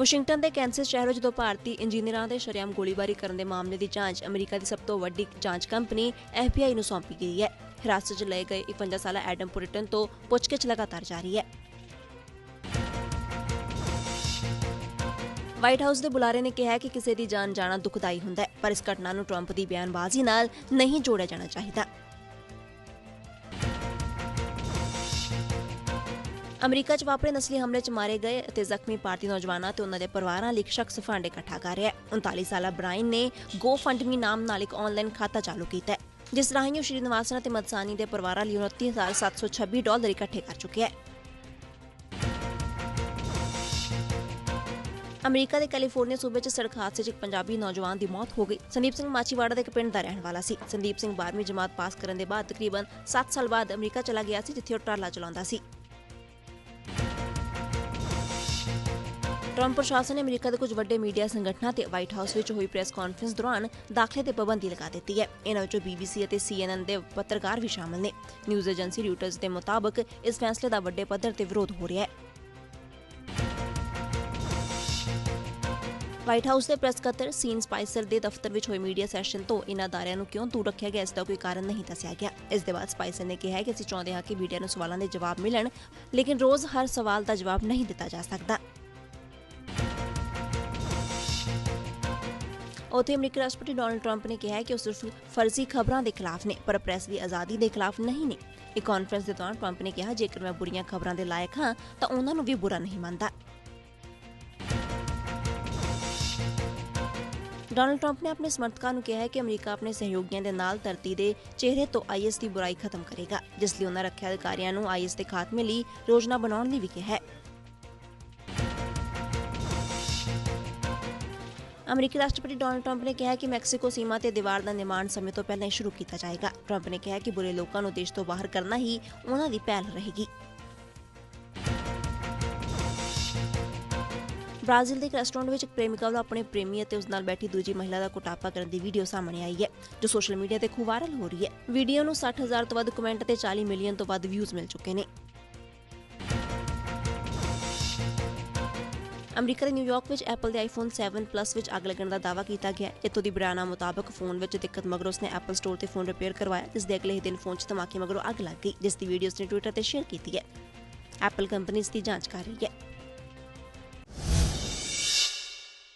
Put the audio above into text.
Washington ਦੇ ਕੈਂਸਸ ਸ਼ਹਿਰ ਵਿੱਚ ਭਾਰਤੀ ਇੰਜੀਨੀਅਰਾਂ ਦੇ ਸ਼ਰੇਆਮ ਗੋਲੀਬਾਰੀ ਕਰਨ ਦੇ ਮਾਮਲੇ ਦੀ ਜਾਂਚ ਅਮਰੀਕਾ ਦੀ ਸਭ ਤੋਂ ਵੱਡੀ ਜਾਂਚ ਕੰਪਨੀ FBI ਨੂੰ ਸੌਂਪੀ ਗਈ ਹੈ। ਹਿਰਾਸਤ 'ਚ ਲਏ ਗਏ 51 ਸਾਲਾ ਐਡਮ ਪੁਰਿਟਨ ਤੋਂ ਪੁੱਛਗਿੱਛ ਲਗਾਤਾਰ ਜਾਰੀ ਹੈ। ਵਾਈਟ ਹਾਊਸ ਦੇ ਬੁਲਾਰੇ ਨੇ ਕਿਹਾ ਕਿ ਕਿਸੇ ਦੀ ਜਾਨ ਜਾਣਾ ਦੁਖਦਾਈ ਹੁੰਦਾ ਹੈ, ਪਰ ਇਸ ਘਟਨਾ ਨੂੰ ਟਰੰਪ ਦੀ ਬਿਆਨਬਾਜ਼ੀ ਨਾਲ ਨਹੀਂ ਜੋੜਿਆ ਜਾਣਾ ਚਾਹੀਦਾ। ਅਮਰੀਕਾ 'ਚ ਵਾਪਰੇ ਨਸਲੀ ਹਮਲੇ 'ਚ ਮਾਰੇ ਗਏ ਅਤੇ ਜ਼ਖਮੀ ਭਾਰਤੀ ਨੌਜਵਾਨਾਂ ਤੇ ਉਹਨਾਂ ਦੇ ਪਰਿਵਾਰਾਂ ਲਈ ਇੱਕ ਸ਼ਖਸ ਫੰਡ ਇਕੱਠਾ ਕਰ ਰਿਹਾ ਹੈ। 39 ਸਾਲਾ ਬ੍ਰਾਇਨ ਨੇ GoFundMe ਨਾਮ ਨਾਲ ਇੱਕ ਆਨਲਾਈਨ ਖਾਤਾ ਚਾਲੂ ਕੀਤਾ ਹੈ, ਜਿਸ ਰਾਹੀਂ ਉਹ ਸ਼੍ਰੀ ਨਿਵਾਸਨ ਅਤੇ ਮਦਸਾਨੀ ਦੇ ਪਰਿਵਾਰਾਂ ਲਈ 29726 ਡਾਲਰ ਇਕੱਠੇ ਕਰ ਚੁੱਕਿਆ ਹੈ। ਅਮਰੀਕਾ ਦੇ ਕੈਲੀਫੋਰਨੀਆ ਸੂਬੇ 'ਚ ਸੜਕ ਹਾਦਸੇ 'ਚ ਇੱਕ ਪੰਜਾਬੀ ਨੌਜਵਾਨ ਦੀ ਮੌਤ ਹੋ ਗਈ। ਸੰਦੀਪ ਸਿੰਘ ਮਾਚੀਵਾੜਾ ਦੇ ਇੱਕ ਪਿੰਡ ਦਾ ਰਹਿਣ ਵਾਲਾ ਸੀ। ਸੰਦੀਪ ਸਿੰਘ 12ਵੀਂ ਜਮਾਤ ਪਾਸ ਕਰਨ ਦੇ ਬਾਅਦ ਤਕਰੀਬਨ 7 ਸਾਲ ਬਾਅਦ ਅਮਰੀਕਾ ਚਲਾ ਗਿਆ ਸੀ, ਜਿੱਥੇ ਉਹ ਟਰਾਲਾ ਚਲਾਉਂਦਾ ਸੀ। ਟਰੰਪ ਪ੍ਰਸ਼ਾਸਨ ਨੇ ਅਮਰੀਕਾ ਦੇ ਕੁਝ ਵੱਡੇ ਮੀਡੀਆ ਸੰਗਠਨਾਂ ਤੇ ਵਾਈਟ ਹਾਊਸ ਵਿੱਚ ਹੋਈ ਪ੍ਰੈਸ ਕਾਨਫਰੰਸ ਦੌਰਾਨ ਦਾਖਲੇ ਤੇ ਪਾਬੰਦੀ ਲਗਾ ਦਿੱਤੀ ਹੈ। ਇਹਨਾਂ ਵਿੱਚੋਂ BBC ਅਤੇ CNN ਦੇ ਪੱਤਰਕਾਰ ਵੀ ਸ਼ਾਮਲ ਨੇ। ਨਿਊਜ਼ ਏਜੰਸੀ ਰਿਊਟਰਸ ਦੇ ਮੁਤਾਬਕ ਇਸ ਫੈਸਲੇ ਦਾ ਵੱਡੇ ਪੱਧਰ ਤੇ ਵਿਰੋਧ ਹੋ ਰਿਹਾ ਹੈ। ਵਾਈਟ ਹਾਊਸ ਦੇ ਪ੍ਰੈਸ ਸਕੱਤਰ ਸੀਨ ਸਪਾਈਸਰ ਦੇ ਦਫ਼ਤਰ ਵਿੱਚ ਹੋਏ ਮੀਡੀਆ ਸੈਸ਼ਨ ਤੋਂ ਇਨ੍ਹਾਂ ਅਦਾਰਿਆਂ ਨੂੰ ਕਿਉਂ ਦੂਰ ਰੱਖਿਆ ਗਿਆ, ਇਸ ਦਾ ਕੋਈ ਕਾਰਨ ਨਹੀਂ ਦੱਸਿਆ ਗਿਆ। ਇਸ ਦੇ ਬਾਅਦ ਸਪਾਈਸਰ ਨੇ ਕਿਹਾ ਕਿ ਅਸੀਂ ਚਾਹੁੰਦੇ ਹਾਂ ਕਿ ਮੀਡੀਆ ਨੂੰ ਸਵਾਲਾਂ ਦੇ ਜਵਾਬ ਮਿਲਣ, ਲੇਕਿਨ ਰੋਜ਼ ਹਰ ਸਵਾਲ ਦਾ ਜਵਾਬ ਨਹੀਂ ਦਿੱਤਾ ਜਾ ਸਕਦਾ। ਉੱਥੇ ਅਮਰੀਕੀ ਰਾਸ਼ਟਰਪਤੀ ਡੋਨਲਡ ਟਰੰਪ ਨੇ ਕਿਹਾ ਕਿ ਉਹ ਸਿਰਫ ਫਰਜ਼ੀ ਖਬਰਾਂ ਦੇ ਖਿਲਾਫ ਨੇ, ਪਰ ਪ੍ਰੈਸ ਦੀ ਆਜ਼ਾਦੀ ਦੇ ਖਿਲਾਫ ਨਹੀਂ ਨੇ। ਇੱਕ ਕਾਨਫਰੰਸ ਦੇ ਦੌਰਾਨ ਟਰੰਪ ਨੇ ਕਿਹਾ, ਜੇਕਰ ਮੈਂ ਬੁਰੀਆਂ ਖਬਰਾਂ ਦੇ ਲਾਇਕ ਹਾਂ, ਤਾਂ ਉਹਨਾਂ ਨੂੰ ਵੀ ਬੁਰਾ ਨਹੀਂ ਮੰਨਦਾ। ਡੋਨਲਡ ਟਰੰਪ ਨੇ ਆਪਣੇ ਸਮਰਥਕਾਂ ਨੂੰ ਕਿਹਾ ਹੈ ਕਿ ਅਮਰੀਕਾ ਆਪਣੇ ਸਹਿਯੋਗੀਆਂ ਦੇ ਨਾਲ ਧਰਤੀ ਦੇ ਚਿਹਰੇ ਤੋਂ ਆਈਐਸ ਦੀ ਬੁਰਾਈ ਖਤਮ ਕਰੇਗਾ, ਜਿਸ ਲਈ ਉਹਨਾਂ ਰੱਖਿਆ ਅਧਿਕਾਰੀਆਂ ਨੂੰ ਆਈਐਸ ਦੇ ਖਾਤਮੇ ਲਈ ਯੋਜਨਾ ਬਣਾਉਣ ਲਈ ਵੀ ਕਿਹਾ ਹੈ। ਅਮਰੀਕੀ ਰਾਸ਼ਟਰਪਤੀ ਡੋਨਲਡ ਟਰੰਪ ਨੇ ਕਿਹਾ ਕਿ ਮੈਕਸੀਕੋ ਸੀਮਾ ਤੇ ਦੀਵਾਰ ਦਾ ਨਿਰਮਾਣ ਸਮੇਂ ਤੋਂ ਪਹਿਲਾਂ ਹੀ ਸ਼ੁਰੂ ਕੀਤਾ ਜਾਏਗਾ। ਟਰੰਪ ਨੇ ਕਿਹਾ ਕਿ ਬੁਰੇ ਲੋਕਾਂ ਨੂੰ ਦੇਸ਼ ਤੋਂ ਬਾਹਰ ਕਰਨਾ ਹੀ ਉਹਨਾਂ ਦੀ ਪਹਿਲ ਰਹੇਗੀ। ਬ੍ਰਾਜ਼ੀਲ ਦੇ ਇੱਕ ਰੈਸਟੋਰੈਂਟ ਵਿੱਚ ਇੱਕ ਪ੍ਰੇਮਿਕਾ ਵੱਲੋਂ ਆਪਣੇ ਪ੍ਰੇਮੀ ਅਤੇ ਉਸ ਨਾਲ ਬੈਠੀ ਦੂਜੀ ਮਹਿਲਾ ਦਾ ਕੁਟਾਪਾ ਕਰਨ ਦੀ ਵੀਡੀਓ ਸਾਹਮਣੇ ਆਈ ਹੈ, ਜੋ ਸੋਸ਼ਲ ਮੀਡੀਆ ਤੇ ਖੂਬ ਵਾਇਰਲ ਹੋ ਰਹੀ ਹੈ। ਵੀਡੀਓ ਨੂੰ 60000 ਤੋਂ ਵੱਧ ਕਮੈਂਟ ਤੇ 40 ਮਿਲੀਅਨ ਤੋਂ ਵੱਧ ਵਿਊਜ਼ ਮਿਲ ਚੁੱਕੇ ਨੇ। ਅਮਰੀਕਾ ਦੇ ਨਿਊਯਾਰਕ ਵਿੱਚ ਐਪਲ ਦੇ ਆਈਫੋਨ 7 ਪਲੱਸ ਵਿੱਚ ਅੱਗ ਲੱਗਣ ਦਾ ਦਾਅਵਾ ਕੀਤਾ ਗਿਆ ਇੱਥੋਂ ਦੀ ਬਿਆਨਾਂ ਮੁਤਾਬਕ ਫੋਨ ਵਿੱਚ ਦਿੱਕਤ ਮਗਰੋਂ ਉਸਨੇ ਐਪਲ ਸਟੋਰ ਤੇ ਫੋਨ ਰਿਪੇਅਰ ਕਰਵਾਇਆ ਜਿਸ ਦੇ ਅਗਲੇ ਹੀ ਦਿਨ ਫੋਨ 'ਚ ਧਮਾਕੇ ਮਗਰੋਂ ਅੱਗ ਲੱਗ ਗਈ ਜਿਸ ਦੀ ਵੀਡੀਓ ਉਸਨੇ ਟਵਿੱਟਰ ਤੇ ਸ਼ੇਅਰ ਕੀਤੀ ਹੈ। ਐਪਲ ਕੰਪਨੀ ਇਸ ਦੀ ਜਾਂਚ ਕਰ ਰਹੀ ਹੈ।